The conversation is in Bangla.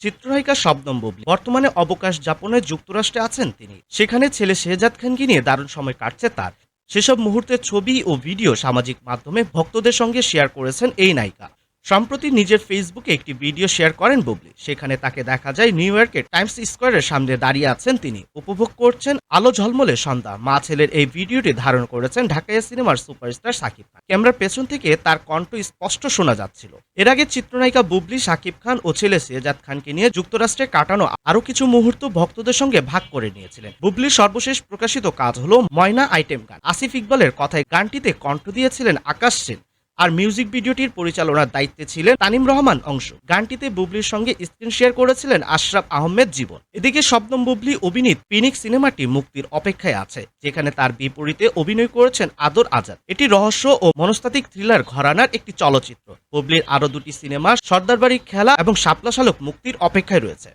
চিত্রনায়িকা শবনম বুবলি। বর্তমানে অবকাশ যাপনে যুক্তরাষ্ট্রে আছেন তিনি। সেখানে ছেলে শেহজাদ খানকে নিয়ে দারুণ সময় কাটছে তার। সেসব মুহূর্তের ছবি ও ভিডিও সামাজিক মাধ্যমে ভক্তদের সঙ্গে শেয়ার করেছেন এই নায়িকা। সম্প্রতি নিজের ফেসবুকে একটি ভিডিও শেয়ার করেন বুবলি। সেখানে তাকে দেখা যায় নিউ ইয়র্কের টাইমস স্কোয়ারের সামনে দাঁড়িয়ে আছেন তিনি। উপভোগ করছেন আলো ঝলমলে সন্ধ্যা। মা ছেলের এই ভিডিওটি ধারণ করেছেন ঢাকাইয়া সিনেমার সুপারস্টার সাকিব খান। ক্যামেরার পেছন থেকে তার কণ্ঠ স্পষ্ট শোনা যাচ্ছিল। এর আগে চিত্রনায়িকা বুবলি, সাকিব খান ও ছেলে সেজাদ খানকে নিয়ে যুক্তরাষ্ট্রে কাটানো আরও কিছু মুহূর্ত ভক্তদের সঙ্গে ভাগ করে নিয়েছিলেন। বুবলির সর্বশেষ প্রকাশিত কাজ হলো ময়না আইটেম গান। আসিফ ইকবালের কথায় গানটিতে কণ্ঠ দিয়েছিলেন আকাশ সেন। আর মিউজিক ভিডিওটির পরিচালনার দায়িত্বে ছিলেন তানিম রহমান অংশ। গানটিতে বুবলির সঙ্গে স্ক্রিন শেয়ার করেছিলেন আশরাফ আহমেদ জীবন। এদিকে শবনম বুবলি, অভিনীত পিনিক সিনেমাটি মুক্তির অপেক্ষায় আছে, যেখানে তার বিপরীতে অভিনয় করেছেন আদর আজাদ। এটি রহস্য ও মনস্তাত্ত্বিক থ্রিলার ঘরানার একটি চলচ্চিত্র। বুবলির আরও দুটি সিনেমা সর্দার বাড়ির খেলা এবং শাপলা শালক মুক্তির অপেক্ষায় রয়েছে।